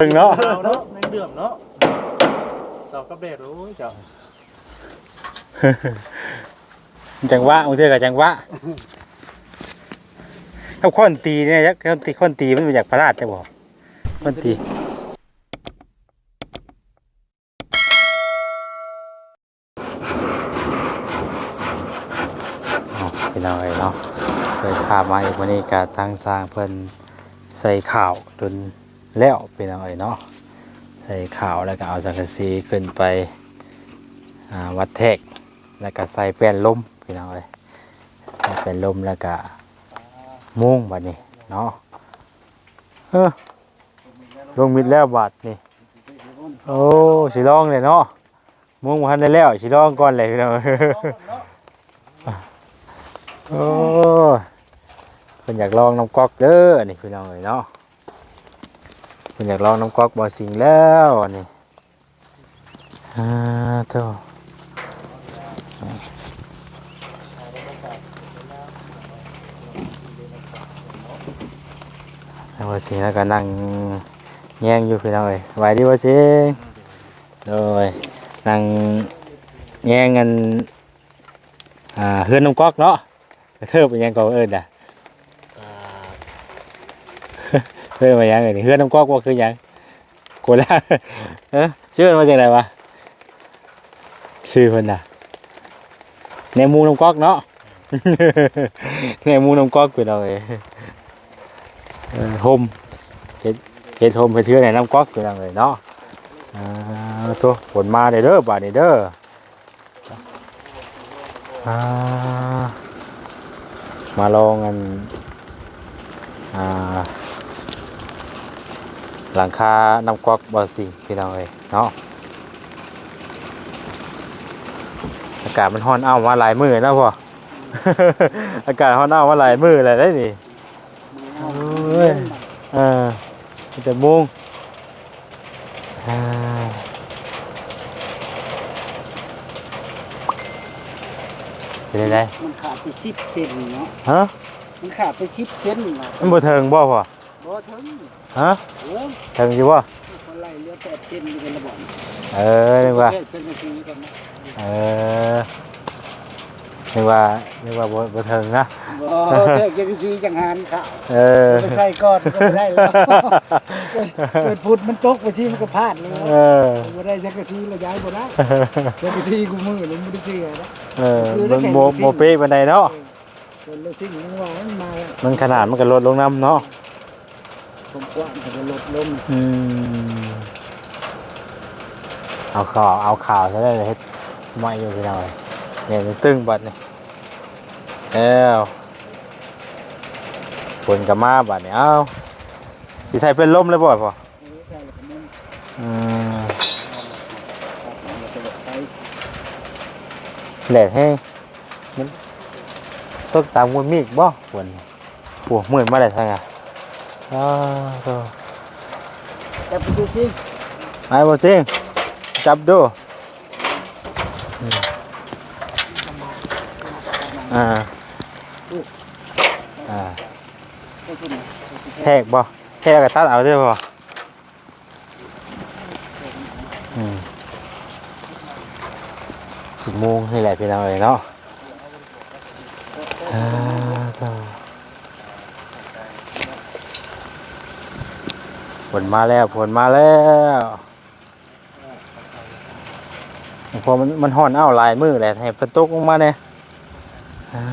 ถึงเนาะเอาเนาะในเดือมเนาะเจ้าก็เบ็ดรู้เจ้าจังหวะบางเทื่อก็จังหวะกับคนตีเนี่ยจักคนตีคนตีมันมาจากพระราชจะบอกคนตีอ๋อพี่น้องเอ้เนาะเคยพามาอีกวันนี้ก็ทางสร้างเพิ่นใส่ข่าวจน แล้วพี่น้องเอ้ยเนาะใส่ข่าวแล้วก็เอาสังกะสีขึ้นไปวัดแทกแล้วก็ใส่แป้นลมพี่น้องเอ้ยแป้นลมแล้วก็มุ้งบัดนี้เนาะเออลงมิดแล้วบาดนี่โอ้สิลองเลยเนาะมุ้งบ่ทันได้แล้วสิลองก่อนเลยพี่น้องโอ้เพิ่นอยากลองน้ำก๊อกเด้อนี่พี่น้องเอ้ยเนาะ พิ่นอยากลองน้ำก๊อกบ่สิงแล้วนี่อ่าโธ่แล้วว่าสิแล้วก็นั่งแย่งอยู่พี่น้องเอ้ยไหวดีว่าสิโดยนั่งแย่งกันอ่าเฮือนน้ำก๊อกเนาะเทิบไปยังก็เอิ้นอะ เพื่อนมายังไงนี่เฮือนน้ำก๊อกว่าคือหยังโกล่าเอ้อชื่อมันมาจากไหนวะชื่อเพิ่นน่ะในหมูน้ำก๊อกเนาะในหมูน้ำก๊อกพี่น้องเอ้ยเอ่อโฮมเฮ็ดเฮ็ดโฮมเฮ็ดเทื่อในน้ำก๊อกอยู่นั่นเลยเนาะอ่าตัวฝนมาเด้อเด้อบาดนี้เด้ออ่ามาลองกันอ่า หลังคาน้ำก๊อกบ่สิพี่น้องเอ้ยเนาะอากาศมันร้อนอ้าวมาหลายมื้อแล้วพ่ออากาศร้อนอ้าวมาหลายมื้อแล้วได้นี่โอ้ยเออมีแต่มุงอ่าเป็นไงมันขาดไปสิบเซนเนาะฮะมันขาดไปสิบเซนเนาะมันบ่เทิงบ่พ่อ บ่ถึงฮะเออเทิงอยู่บ่คนไล่เหลือแปดเซนอยู่กันระบอกเออนึกว่าแค่เซนนาทีกันนะเออนึกว่านึกว่าบ่บ่เทิงนะบ่แค่เซนนาทีจังหันข่าวเออไปใส่ก้อนก็ไม่ได้แล้วเกิดพุดมันตกไปที่มันก็พลาดเลยเออบ่ได้สักกะซีแล้วย้ายบ่ได้สักกะซีกูมือเลยไม่ได้ซื้อนะเออมันบ่บ่เป๊ะปานใดเนาะคนละสิ่งนึงว่ามันมามันขนาดมันก็ลดลงน้ำเนาะ ผมกว้างแต่ก็ลดลงอืมเอาข่าวเอาข่าวใช่ได้เลยเฮ็ดไม่อยู่พี่น้อยเนี่ยมันตึงบัดนี่เอ้วฝนกับมาบัดนี่เอ้าสิใส่เป็นล่มเลยบ่พ่อใส่แล้วก็มันอืมจะไปแหลดแห้งมันตกตามวนมีอีกบ่ฝนโอ้เหมือนมาได้ทางอะ อ้าวโธ่แต่ไปดูสิไอ้บ่ซิงจับดูอืมอ่าอ่าไปคุณแทกบ่แทกแล้วก็ตัดเอาเด้อบ่อืมสิบโมงนี่แหละพี่น้องเอ้ยเนาะอ่าต่อผ ลมาแล้วผลมาแล้วพอมันมันห่อนอ้าวลายมือแหละให้เพิ่นตกลงมาเนี่ยอ่า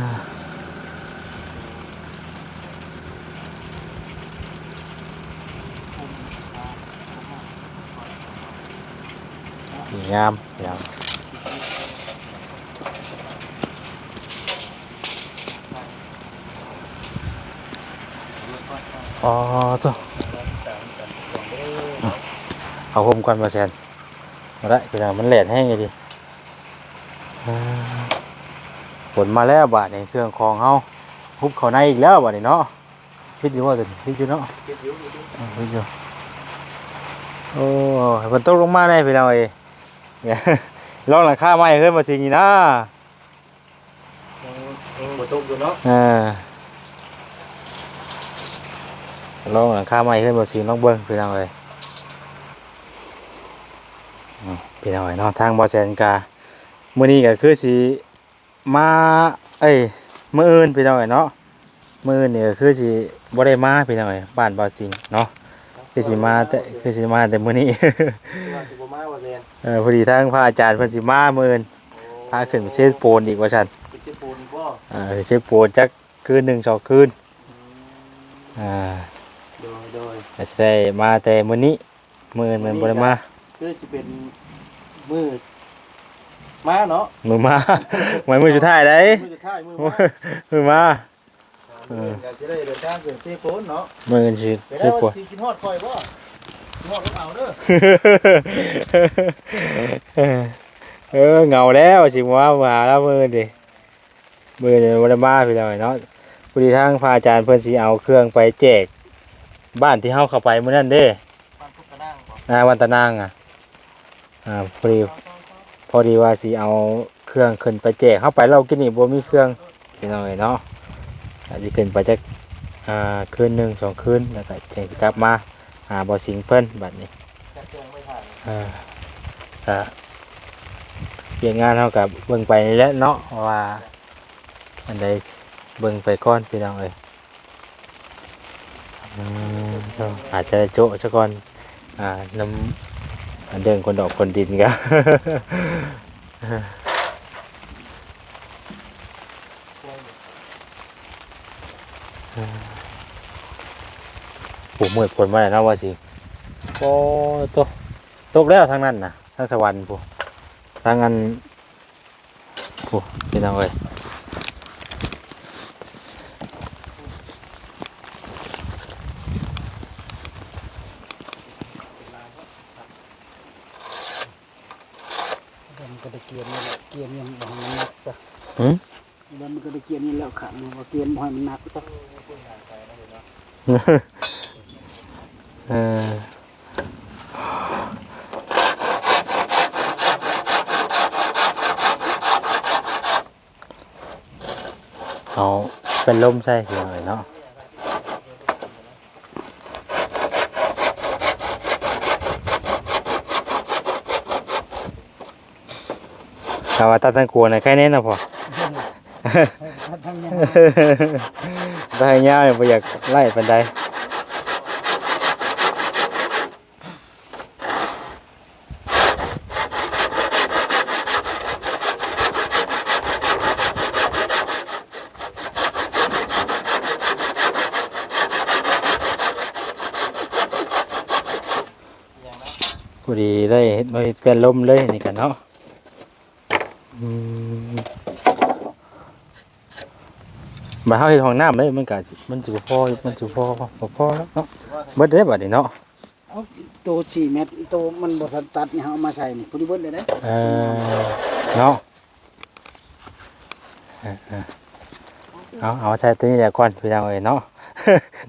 ดีงามงามอ๋อจ้ะ เอาผมก่อนมาแซนมาได้พี่น้องมันแหลดแห้งเลยดิอ่าฝนมาแล้วบาทนี่เครื่องคองเฮาฮุบเขาในอีกแล้วบาทนี่เนาะพิดอยู่ว่าจะพิดอยู่เนาะอ่าพิดอยู่โอ้ยฝนตกลงมาแน่พี่น้องเอ้ยเนี่ยลองหลังคาไม้ขึ้นมาสิงี้นะบ่ตกอยู่เนาะอ่าลองหลังคาไม้ขึ้นมาสิน้องเบิ้งพี่น้องเลย พี่น้อยเนาะทางบอแซนกามื้อนี้ก็คือสิมาเอ้ยมื้ออื่นพี่น้อยเนาะมื้ออื่นนี่ก็คือสิบ่ได้มาพี่น้อยบ้านบ่อสิงเนาะคือสิมาแต่คือสิมาแต่มื้อนี้ว่าสิบ่มาว่าแม่นเออพอดีทางพระอาจารย์เพิ่นสิมามื้ออื่นพาขึ้นไปเชฟโปนอีกว่าซั่นเป็นเจ็บปูนบ่เออเชฟโปนจักคืนหนึงสองคืนอ่าโดยโดยก็สิได้มาแต่มื้อนี้มื้ออื่นมันบ่ได้มา คือสิเป็นมืดมาเนาะมื้อมาไว้มื้อสุดท้ายได้มือสุดท้ายมือมื้อมามื้อมาเออจะได้เดินทางเกินเซโปนเนาะมื้ออื่นสิไปเชได้ฟโปว่านสิกินฮอดคอยบ่กินฮอดรถเอาเด้อเออเหงาแล้วสิว่ามาแล้วมื้อนี้ดิมื้อนี้บ่ได้มาพี่น้องเนาะพอดีทางพระอาจารย์เพิ่นสิเอาเครื่องไปแจก บ้านที่เฮาเข้าไปมื้อนั้นเด้มันทุกกระนั่งบ่อ่าวันตะนางอะ อ่าพอดีพอดีว่าสิเอาเครื่องขึ้นไปแจกเข้าไปเรากินนี่บ่มีเครื่องพี่น้องเอ้ยเนาะอาจจะขึ้นไปจักอ่าคืนหนึ่งสองคืนแล้วก็จังสิกลับมาหาบ่อสิงเพิ่นบัดนี้ครื่องไม่ทันอ่าก็เปลี่ยนงานเฮากับเบิ่งไปนี่แหละเนาะว่าอันใดเบิ่งไปก่อนพี่น้องเอ้ยอาจจะโจะซะก่อนอ่านำ เดินคนดอกคนดินก็ปู่มืดผลมาแล้วนะว่าสิโอ้ตกตกแล้วทางนั้นนะทางสวรรค์ปู่ทางอันปู่พี่น้องเอ้ย เดี๋ยวมันก็ได้เกียนนี่แหละเกียนยังบ่ให้มันหนักซะ หืม เดี๋ยวมันก็ได้ ขังว่าเกียนบ่ให้มันหนักซะเออเอาเป็นลมใช่พี่น้องเอ้ยเนาะถ้าว่าตัดทั้งกลัวนะแค่นี้นะพอ ทั้งยังได้ยาวเนี่ยบ่อยากไล่ปานใดพอดีได้เฮ็ดมาเฮ็ดเป็นลมเลยนี่กันเนาะอืม มาเฮาเฮ็ดห้องน้ำเลยมันก็สิมันสิบ่พอมันสิบ่พอบ่พอแล้วเนาะเบิดเด้บัดนี้เนาะเอาโต4เมตรโตมันบ่ทันตัดนี่เฮาเอามาใส่นี่พอดีเบิดเลยเด้เออเนาะเออเออเอาเอาใส่ตัวนี้แหละก่อนพี่น้องเอ้ยเนาะ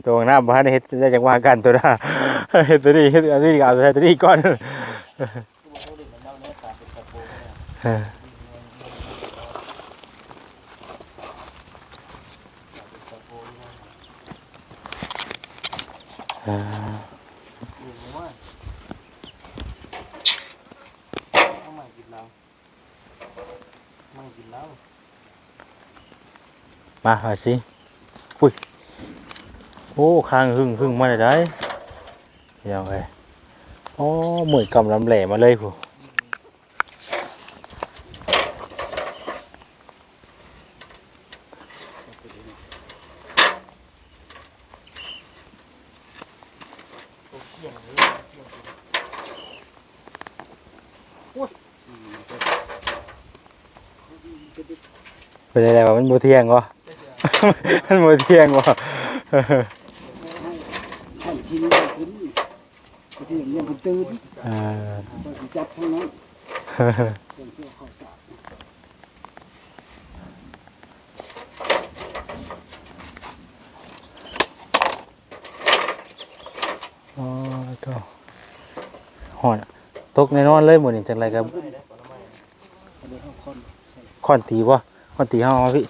ตัวห้องน้ำบ่ทันได้เฮ็ดได้จังว่ากันตัวน่ะเฮ็ดตัวนี้เฮ็ดอันนี้ก็เอาใส่ตัวนี้ก่อน เออเออ เอา มาหาสิอุ้ย โอ้คางหึ่งหึ่งมาได้ได้ยังไงอ๋อเหมือนกำลำแหล่มาเลยผู้ เป็นอะไรวะมันโมเทียงวะมันโมเทียงวะให้ชิ้นขึ้นบางทียังเพิ่นตื่นอสิจับทางนั้นเพิ่นเชื่อข้าสารอ๋อก็หอนตกแน่นอนเลยหมดนี่จังไรกับขาคนคอนตีวะ คอนตีห้ามาพี่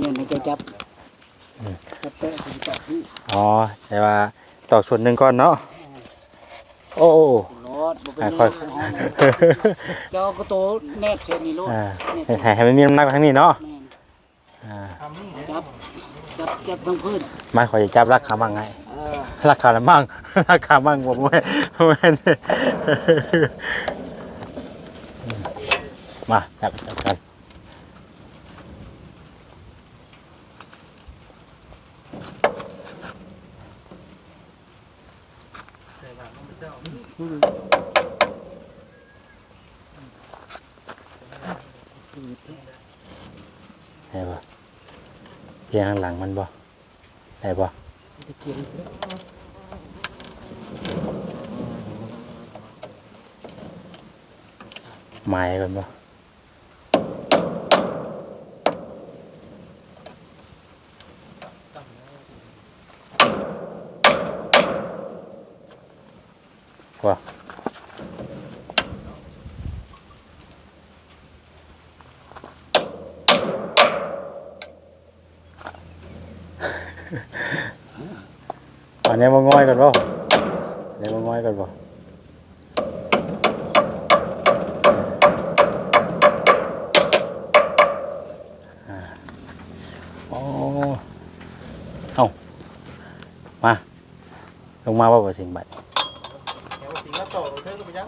เงินให้แกจับไปกับแตะอ๋อแต่ว่าตอกส่วนหนึ่งก่อนเนาะโอ้โอ้ค่อยงของเจ้าก็โตแนบเช่นนี้ลดอ่าแนบให้ให้มันมีน้ำหนักไปทางนี้เนาะม่นอ่าทำนี่เนี่ยจับจับจับทั้งพื้นมาขอจะจับ รามั่งไงเออรักขาละมั่งรักขามั่งผมไม่ไม่มาจับจับกันใส่บาตรมันเจ้าได้ปะเพียงหลังมันบ่ได้ปะ ตะเกียงไม้กันบ่ว่า อันนี้มาง่อยกันบ่อันนี้มาง่อยกันบ่โอ้เอามา ลงมาว่าบ่สิงบัดเดี๋ยวสิงห์ต่อเทิงไปยัง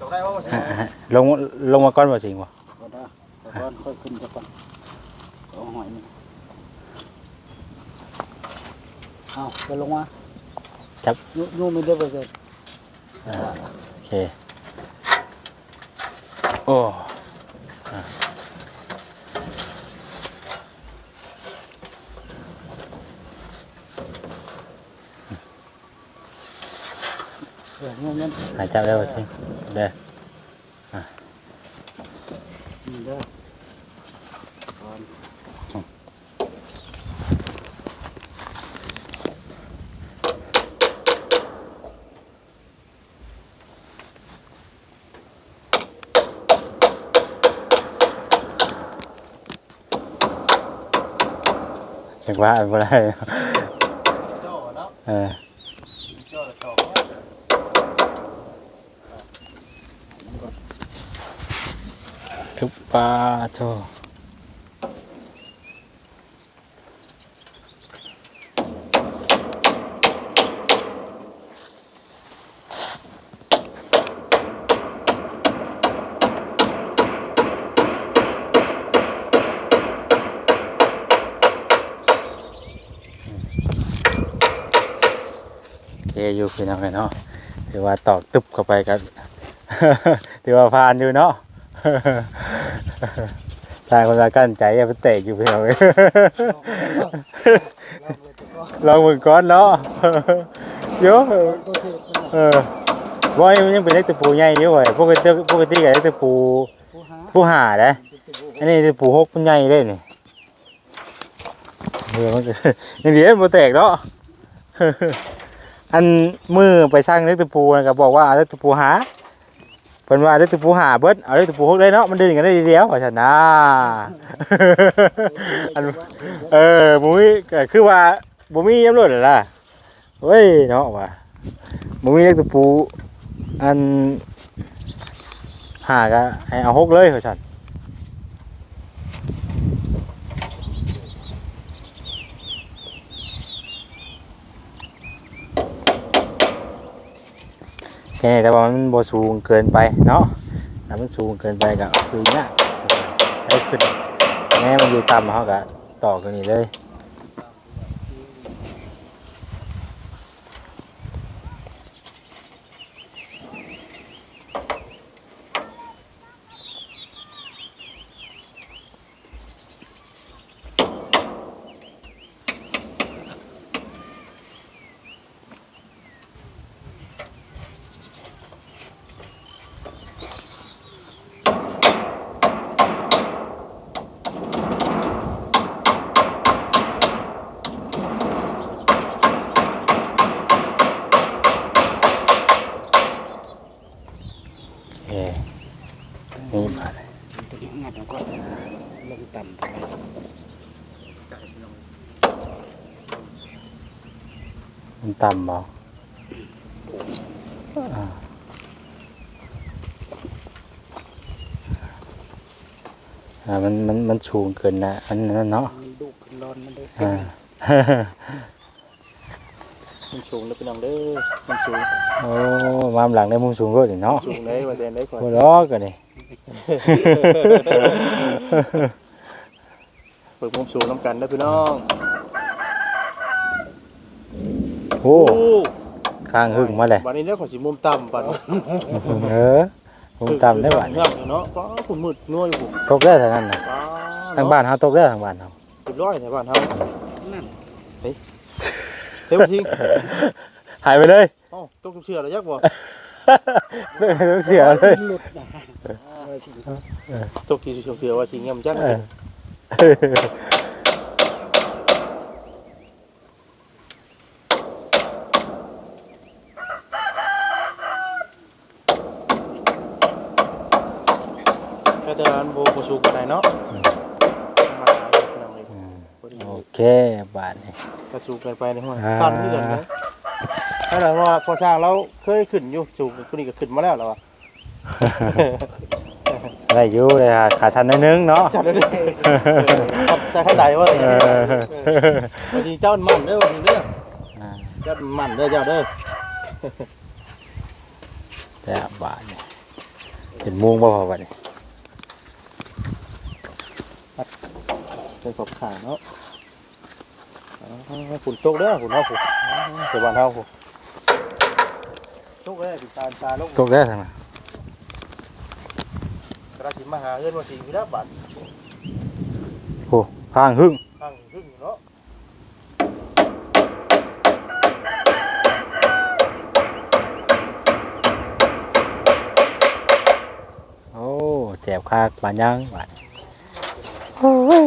ต่อได้ว่าสิงฮะห์ฮะลงลงมาก่อนบ่สิงบ่ก็ได้ก็ก่อนค่อยขึ้นจะก่อนเอาหอยนี่ เอาไปลงมายูยูมีเด้อไปเสร็จอ่าโอเค โอ้อะเออยูมันหายจับได้บ่สิงเด้อ มีเด้อก่อน จั กว่าอันบ่ได้เจ้าเนาะเออเจ้าต่อทุบปลาโตโอยู่พี่น้องเนาะถือว่าตอกตึบเข้าไปกันถือว่าผ่านอยู่เนาะทางคนละกั้นใจอย่าไปเตะอยู่พี่น้องเอ้ยลองมือก้อนเนาะเยอะเออว่ามันยังเป็นเล็กตะปูใหญ่อยู่เว้ยปกติปกติกับเล็กตะปูผู้หาผู้หาเด้อันนี้ตะปูหกมันใหญ่เลยนี่เออมันยังดีมันแตกเนาะ อันมือไปสร้างเล็กตะปูนะก็บอกว่าเอาเล็กตะปูหาเพิ่นว่าเอาเล็กตะปูหาเบิดเอาเล็กตะปูหกได้เนาะมันดึงกันได้ทีเดียวว่าซั่นนะอันเออบ่มีก็คือว่าบ่มียำรวดล่ะเว้ยเนาะว่าบ่มีเล็กตะปูอันหาก็ให้เอาหกเลยว่าซั่น ค่นี้แต่ว่ามันบ่สูงเกินไปเนาะถ้ามันสูงเกินไปก็คือยากให้ขึ้นแม้มันอยู่ต่ำเขาก็ต่อกันนี่เลย เอ้นี่บาท ตัวนี้งัดเอาก่อนลงต่ำไป มันต่ำบ่อ่าอ่า มัน มัน มันสูงเกินนะ อันนั้นเนาะมันดุขึ้นร้อนมันได้อ่า มันสูงแล้วพี่น้องเด้อมันสูงโอ้มามหลังได้มุมสูงก็ถึงเนาะสูงเลยว่าแต่ได้ก่อนโอ้ล้อกันนี่ เปิดมุมสูงน้ำกันนะพี่น้อง โอ้ข้างหึ่งมาเลยวันนี้เนี่ยขอสิมุมต่ำปันเออมุมต่ำได้หวานเงาเนาะก็คุณมืดนัวอยู่ผมตกได้ทางนั้นนะทางบ้านเฮาตกได้ทางบ้านเฮาเรียบร้อยในบ้านเฮานั่นเฮ้ยจริงหายไปเลยอ๋อต้องเชื่อแล้วยักษ์บ่ไม่ต้องเสียเลยหลุดนะว่าสิตกที่เชื่อว่าสิเงี้ยมจัง เออ แต่แต่อันโบโบสูงกว่าไหนเนาะมาพี่น้องเลย อืม พอดี โอ เคบาทนี่ กระสูงเกินไปในห้องอ่า สั้นที่เดินนะนั่นแหละว่าพอสร้างแล้วเคยขึ้นอยู่สูงคนนี้ก็ขึ้นมาแล้วแล้วอะได้อยู่เลยค่ะขาชันหนิดนึงเนาะ จัดเลยใจข้างใดว่าเออวันนี้เจ้ามันเด้อวันนี้เด้ออ่าเจ้ามันเด้อเจ้าเด้อแต่บาทนี่เป็นมุงบ่พอบัดนี้เป็นขอบขาเนาะ ฝุ่นตกเด้อฝุ่นเฮาฝุ่นเสือบ้านเฮาฝุ่นตกเด้อติดตาตาลงตกได้ทางนั้นกระสิมาหาเงินว่าสิมีรับบัตรโอ้ข้างหึ่งข้างหึ่งเนาะโอ้แจ็บคากปานยังบาดโอ้ย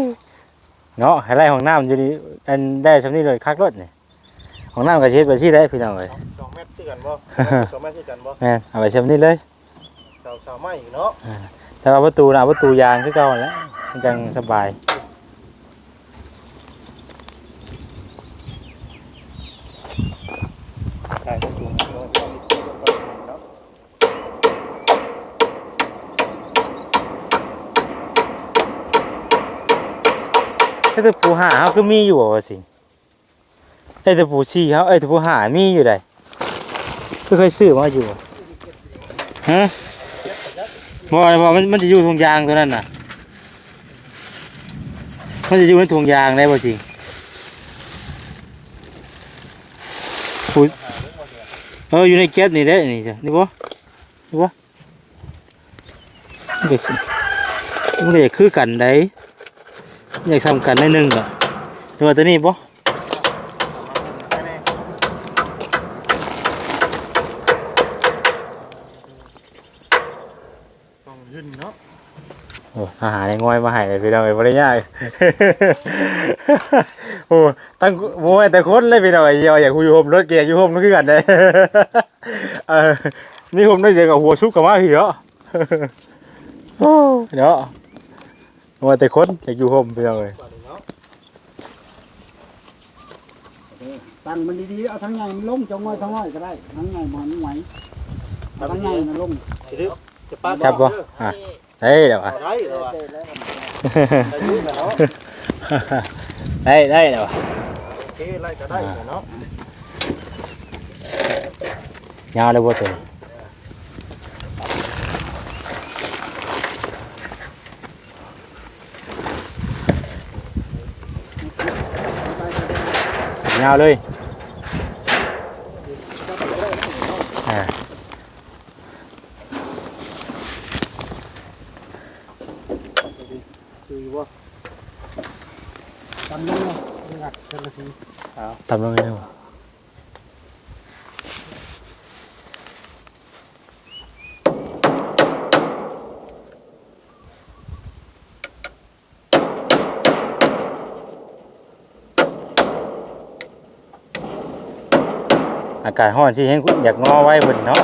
เนาะให้ไล่ห้องน้ำอยู่นี่อันได้สำนี้เลยคักรถนี่ห้องน้ำก็เช็ดไปซี่ได้พี่น้องเอ้ยสองเมตรคือกันบ่สองเมตรคือกันบ่แม่นเอาไปสำนี้เลยสาวสาวไม้เนาะแต่ว่าประตูน่ะประตูยางคือเก่าแหล้วมันจังสบาย ใช่ต้องจูงเนาะ ไอ้ตัวปูหาเขาคือมีอยู่ว่าสิไอ้ตัวปูชีเขาไอ้ตัวปูหามีอยู่ไดก็เคยซื้อมาอยู่ฮะบอกเลยว่มันมันจะอยู่ทงยางตัวนั้นน่ะ มันจะอยู่ในทงยางได้บ่สิปูเอออยู่ในแก๊สนี่ได้นี่จ้ะนี่บ่นี่บ่มันก็คือมันก็จะคือกันได้ อยากซ้ำกันได้หนึ่งก็ดูว่าตัวนี้ปะต้องหึ่งเนาะโอ้อาหารยังง่อยมาให้เลยพี่น้องเอ้ยบ่ได้ยากโอ้ตั้งโอ้ยแต่คนเลยพี่น้องเอ้ยอยากคุยโฮมรถเกียร์อยู่โฮมนั่นคือกันเด้เออนี่โฮมได้เดียวกับหัวซุกกับมาพี่เหรอโอ้เนาะ ว่าแต่คนอยากอยู่โฮมพี่น้องเอ้ยว่าเนาะตั้งมันดีๆ เอาทั้งใหญ่มันลงจงไว้ทั้งน้อยก็ได้ ทั้งใหญ่มันไหวเอาทั้งใหญ่มันลงจะป้าจับบ่อะได้เดี๋ยวอะได้เหรอวะได้แล้วได้ยุ่งเนาะได้ได้เดี๋ยวอะโอเคไล่ก็ได้เนาะยาวเลยบ่ตัว ยาวเลยอ่าคือว่าตำลงเลยหลักเทละสี ตามลงเลยเนาะ อากาศร้อนสิเห็นอยากงอไว้เพิ่นเนาะ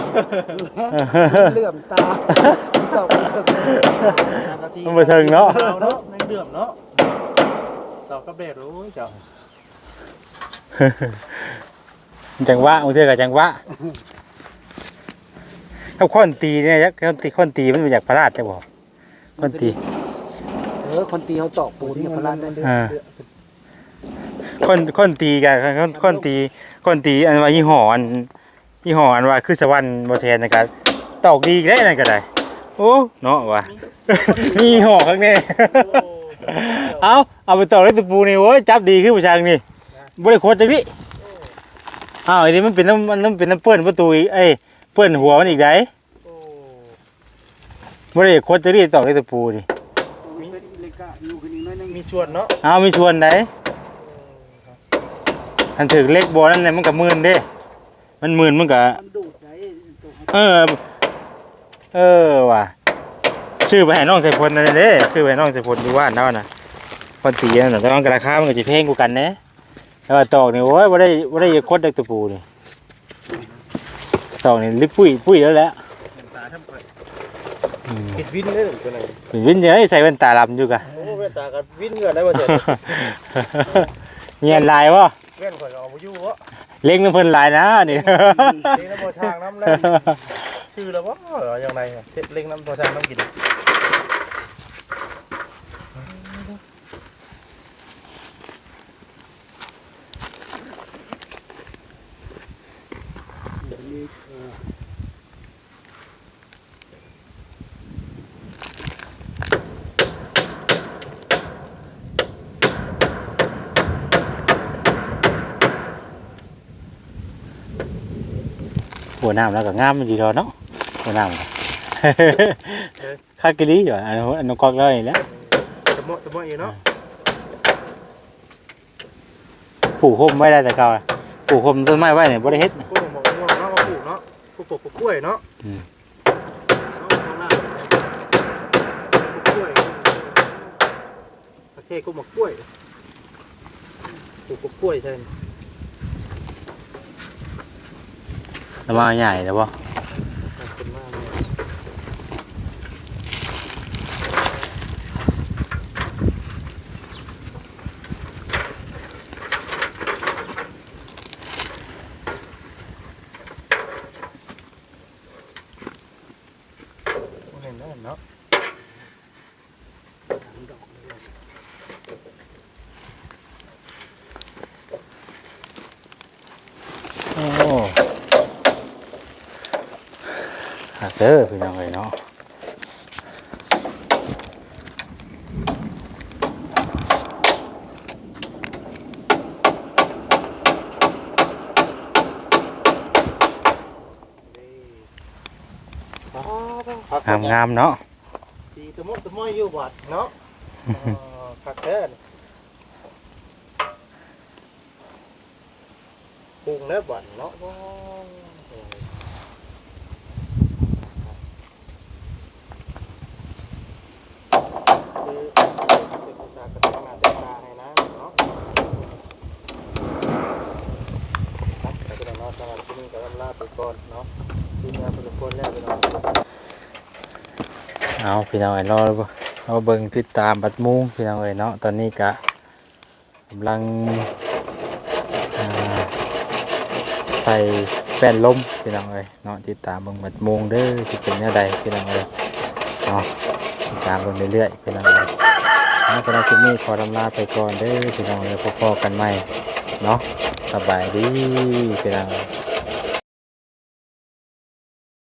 เหลื่อมตาเจ้ามันบ่ถึงเนาะเนาะในเดือมเนาะเจ้าก็เบ็ดรู้เจ้าจังหวะบางเทื่อก็จังหวะเขาค้อนตีเนี่ยยักค้อนตีค้อนตีมันมาจากพระราชจะบอกค้อนตีเออคนตีเขาตอกปูนเนี่ยพลาดได้อ่า ค้อนค้อนตีกันค้อนค้อนตีค้อนตีอันว่ายี่ห้ออันยี่ห้ออันว่าคือสวรรค์บ่แซนนะครับตอกดีอีกได้นั่นก็ได้ โอ้เนาะว่ะมียี่ห้อข้างในเอาเอาไปตอกเลยตะปูนี่โว้ยจับดีขึ้นผู้ชายนี่บ่ได้โคตรจังนี่อ้าวอันนี้มันเป็นน้ำมันมันเป็นน้ำเปิ้นประตูอีกเอ้ยเปิ้นหัวมันอีกได้โอ้บ่ได้โคตรจังนี่ตอกเลยตะปูนี่มีเล็กก็อยู่คนนี้น้อยนึงมีส่วนเนาะเอามีส่วนใด อันถึกเล็กบ่นั่นน่ะมันก็หมื่นเด้ มันหมื่นมันก็มันดูดได้ตกเออ เออว่ะชื่อไปให้น้องใส่พลนั่นเด้ชื่อไปให้น้องใส่พลดูว่าเนาะน่ะคนตีนั่นน่ะแต่ว่าราคามันก็สิแพงกว่ากันแน่แต่ว่าตอกนี่โอ้ยบ่ได้บ่ได้โคตรเด็กตะปูนี่ตอกนี่ลิบปุ้ยปุ้ยแล้วแหละตาทำไปอืมปิดวินเลยตัวไหนเป็นวินจะให้ใส่แว่นตาดำอยู่กะโอ้เว้นตากับวินเงินได้บ่เจ็ดเงียนลายวะ เว้นข่อยก็เอาบ่อยู่วะเล็งน้ำเพิ่นลายนะนี่ เล็งน้ำบ่ช่างน้ำเลยชื่อแล้วบ่เหรอยังไงอะเสร็จเล็งน้ำบ่ช่างน้ำกิน หัวน้ำแล้วก็งามมันดีดอกเนาะหัวน้ำก็คากิลีอยู่อันนั้นอันนั้นกอกเลยแหล้วจะเหมาะจะเหมาะอยู่เนาะปลูกโฮมไว้ได้แต่เก่าน่ะปลูกโฮมต้นไม้ไว้เนี่ยบ่ได้เฮ็ดนะปลูกหมอกม่วงเนาะมาปลูกเนาะปลูกปลูกปลูกกล้วยเนาะอืมเนาะข้างล่างปลูกกล้วยประเทศก็หมกกล้วยปลูกกล้วยแทน แล้วมาใหญ่แล้วบ่ขอบคุณมากเลยเห็นแล้วเนาะโอ้หักเด้อพี่น้องเอ้ยเนาะงามงามๆเนาะดีตะมดตะม้อยอยู่บัดเนาะเออคักแท้นี่ปรุงแล้วบัดเนาะว้าวคือเป็นตากระแตงหน้าแตงตาให้นะเนาะครับแต่ก็ต้องเนาะสำหรับที่นี่ก็ลำลาไปก่อนเนาะทีมงานเป็นคนแรกเป็นเนาะ เอา พี่น้องเอ้ยรอเราเบิ่งติดตามบัดมุงพี่น้องเอ้ยเนาะตอนนี้กะกำลังใส่แป้นลมพี่น้องเอ้ยเนาะติดตามเบิ่งบัดมุงเด้อสิเป็นแนวใดพี่น้องเอ้ยเนาะติดตามเบิ่งเรื่อยๆพี่น้องเอ้ยเอาสำหรับคลิปนี้ขอลำลาไปก่อนเด้อพี่น้องเอ้ยพบๆกันใหม่เนาะสบายดีพี่น้องเอ้ย